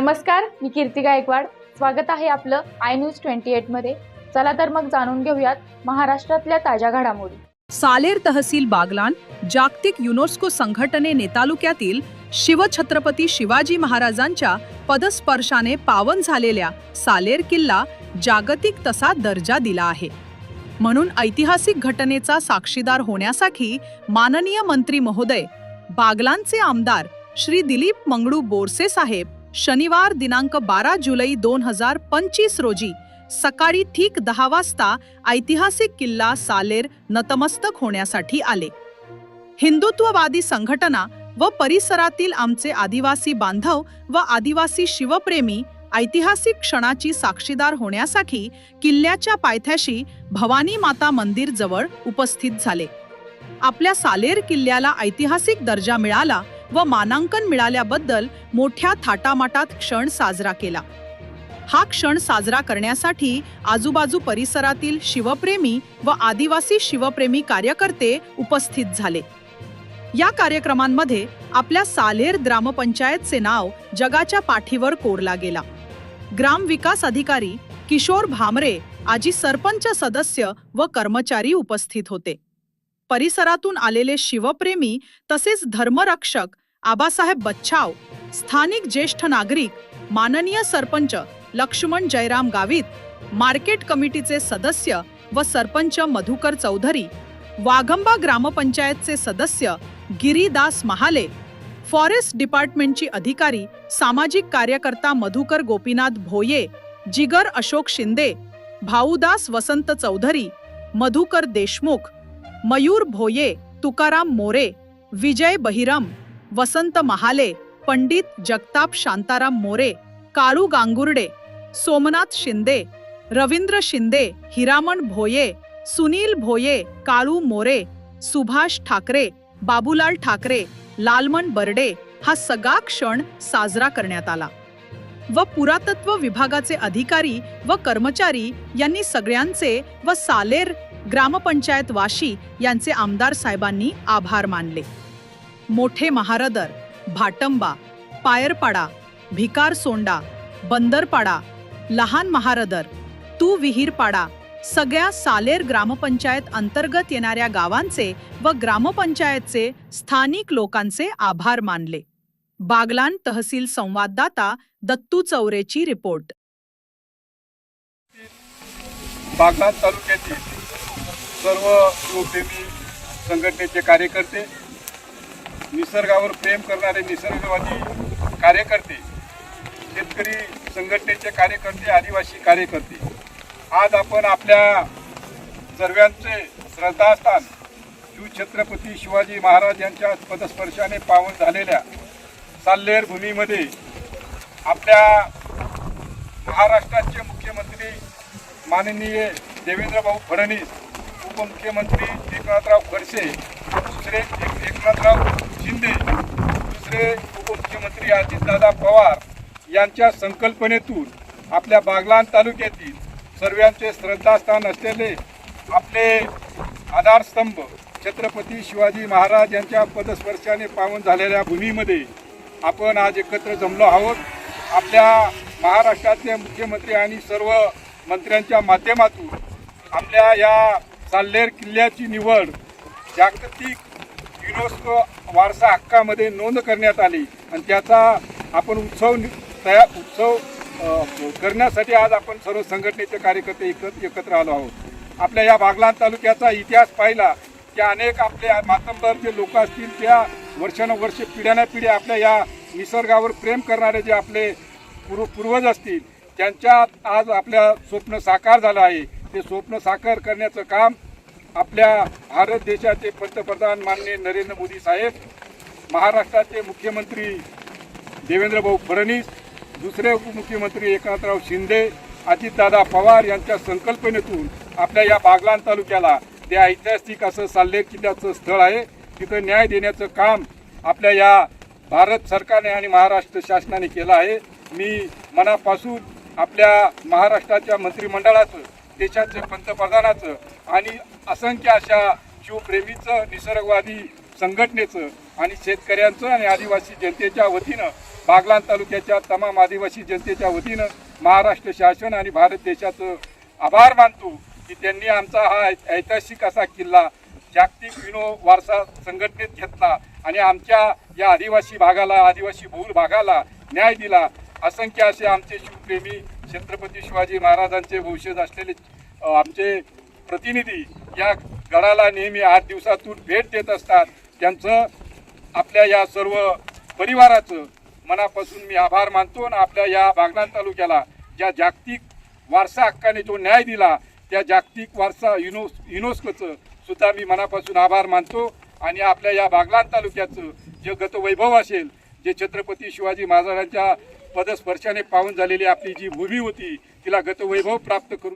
नमस्कार मी कीर्ती गायकवाड. स्वागत आहे आपलं आय न्यूज ट्वेंटी एटमध्ये चला तर मग जाणून घेऊयात महाराष्ट्रातल्या ताज्या घडामोडी. सालेर तहसील बागलान जागतिक युनेस्को संघटनेने तालुक्यातील शिवछत्रपती शिवाजी महाराजांच्या पदस्पर्शाने पावन झालेल्या सालेर किल्ला जागतिक तसा दर्जा दिला आहे. म्हणून ऐतिहासिक घटनेचा साक्षीदार होण्यासाठी माननीय मंत्री महोदय बागलांचे आमदार श्री दिलीप मंगळू बोरसे साहेब शनिवार दिनांक बारा जुलै दोन हजार पंचवीस रोजी सकाळी ठीक दहा वाजता ऐतिहासिक किल्ला सालेर नतमस्तक होण्यासाठी आले. हिंदुत्ववादी संघटना व परिसरातील आमचे आदिवासी बांधव व आदिवासी शिवप्रेमी ऐतिहासिक क्षणाची साक्षीदार होण्यासाठी किल्ल्याच्या पायथ्याशी भवानी माता मंदिर जवळ उपस्थित झाले. आपल्या सालेर किल्ल्याला ऐतिहासिक दर्जा मिळाला व मानांकन मिळाल्याबद्दल मोठ्या थाटामाटात क्षण साजरा केला. हा क्षण साजरा करण्यासाठी आजूबाजू परिसरातील शिवप्रेमी व आदिवासी शिवप्रेमी कार्यकर्ते उपस्थित झाले. या कार्यक्रमांमध्ये आपल्या सालेर ग्रामपंचायतचे नाव जगाच्या पाठीवर कोरला गेला. ग्राम विकास अधिकारी किशोर भामरे आजी सरपंच सदस्य व कर्मचारी उपस्थित होते. परिसरातून आलेले शिवप्रेमी तसेच धर्मरक्षक आबासाहेब बच्छाव स्थानिक ज्येष्ठ नागरिक माननीय सरपंच लक्ष्मण जयराम गावित मार्केट कमिटीचे सदस्य व सरपंच मधुकर चौधरी वाघंबा ग्रामपंचायतचे सदस्य गिरीदास महाले फॉरेस्ट डिपार्टमेंटची अधिकारी सामाजिक कार्यकर्ता मधुकर गोपीनाथ भोये जिगर अशोक शिंदे भाऊदास वसंत चौधरी मधुकर देशमुख मयूर भोये तुकाराम मोरे विजय बहिरम वसंत महाले पंडित जगताप शांताराम मोरे काळू गांगुर्डे सोमनाथ शिंदे रवींद्र शिंदे हिरामण भोये सुनील भोये काळू मोरे सुभाष ठाकरे बाबूलाल ठाकरे लालमन बर्डे हा सगळा क्षण साजरा करण्यात आला. व पुरातत्व विभागाचे अधिकारी व कर्मचारी यांनी सगळ्यांचे व सालेर ग्रामपंचायत वाशी यांचे आमदार साहेबांनी आभार मानले. मोठे महारदर भाटंबा पायरपाडा भिकार सोंडा बंदरपाडा लहान महारदर तू विहीरपाडा सगळ्या सालेर ग्रामपंचायत अंतर्गत येणाऱ्या गावांचे व ग्रामपंचायतचे स्थानिक लोकांचे आभार मानले. बागलान तहसील संवाददाता दत्तू चौरेची रिपोर्ट. बागलान तालुक्यातील सर्व शिवप्रेमी संघटनेचे कार्यकर्ते निसर्गावर प्रेम करणारे निसर्गवादी कार्यकर्ते शेतकरी संघटनेचे कार्यकर्ते आदिवासी कार्यकर्ते आज आपण आपल्या सर्वांचे श्रद्धास्थान शिवछत्रपती शिवाजी महाराज यांच्या पदस्पर्शाने पावन झालेल्या साल्लेर भूमीमध्ये आपल्या महाराष्ट्राचे मुख्यमंत्री माननीय देवेंद्रभाऊ फडणवीस उपमुख्यमंत्री एकनाथराव खडसे दुसरे एक- एकनाथराव शिंदे दुसरे उपमुख्यमंत्री अजितदादा पवार यांच्या संकल्पनेतून आपल्या बागलाण तालुक्यातील सर्वांचे श्रद्धास्थान असलेले आपले आधारस्तंभ छत्रपती शिवाजी महाराज यांच्या पदस्पर्शाने पावन झालेल्या भूमीमध्ये आपण आज एकत्र जमलो आहोत. आपल्या महाराष्ट्राचे मुख्यमंत्री आणि सर्व मंत्र्यांच्या माध्यमातून आपल्या या साल्लेर किल्ल्याची निवड जागतिक युनेस्को वारसा हक्कामध्ये नोंद करण्यात आली. आणि त्याचा आपण उत्सव नि- तया उत्सव करण्यासाठी आज आपण सर्व संघटनेचे कार्यकर्ते एकत्र एकत्र आलो आहोत. आपल्या या बागलाण तालुक्याचा इतिहास पाहिला की अनेक आपल्या मातंबर जे लोक असतील त्या वर्षानुवर्षे पिढ्यानापिढ्या आपल्या या निसर्गावर प्रेम करणारे जे आपले पूर्व पूर्वज असतील त्यांच्यात आज आपल्या स्वप्न साकार झालं आहे. ते स्वप्न साकार करण्याचं काम आपल्या भारत देशाचे पंतप्रधान माननीय नरेंद्र मोदी साहेब महाराष्ट्राचे मुख्यमंत्री देवेंद्रभाऊ फडणवीस दुसरे उपमुख्यमंत्री एकनाथराव शिंदे अजितदादा पवार यांच्या संकल्पनेतून आपल्या या बागलाण तालुक्याला ते ऐतिहासिक असं साल्ले किल्ल्याचं स्थळ आहे. तिथं न्याय देण्याचं काम आपल्या या भारत सरकारने आणि महाराष्ट्र शासनाने केलं आहे. मी मनापासून आपल्या महाराष्ट्राच्या मंत्रिमंडळाचं देशाचं पंतप्रधानाचं आणि असंख्य अशा शिवप्रेमीचं निसर्गवादी संघटनेचं आणि शेतकऱ्यांचं आणि आदिवासी जनतेच्या वतीनं बागलाण तालुक्याच्या तमाम आदिवासी जनतेच्या वतीनं महाराष्ट्र शासन आणि भारत देशाचं आभार मानतो की त्यांनी आमचा हा ऐ- ऐतिहासिक असा किल्ला जागतिक विनो वारसा संघटनेत घेतला आणि आमच्या या आदिवासी भागाला आदिवासी बहुल भागाला न्याय दिला. असंख्य असे आमचे शिवप्रेमी छत्रपती शिवाजी महाराजांचे वंशज असलेले आमचे प्रतिनिधी या गडाला नेहमी आठ दिवसातून भेट देत असतात. त्यांचं आपल्या या सर्व परिवाराचं मनापासून मी आभार मानतो आणि आपल्या या बागलाण तालुक्याला ज्या जागतिक वारसा हक्काने जो न्याय दिला त्या जागतिक वारसा युनो युनेस्कोचं सुद्धा मी मनापासून आभार मानतो. आणि आपल्या या बागलाण तालुक्याचं जे गतवैभव असेल जे छत्रपती शिवाजी महाराजांच्या पदस्पर्शाने पावन झालेली आपली जी भूमी होती तिला गतवैभव प्राप्त करून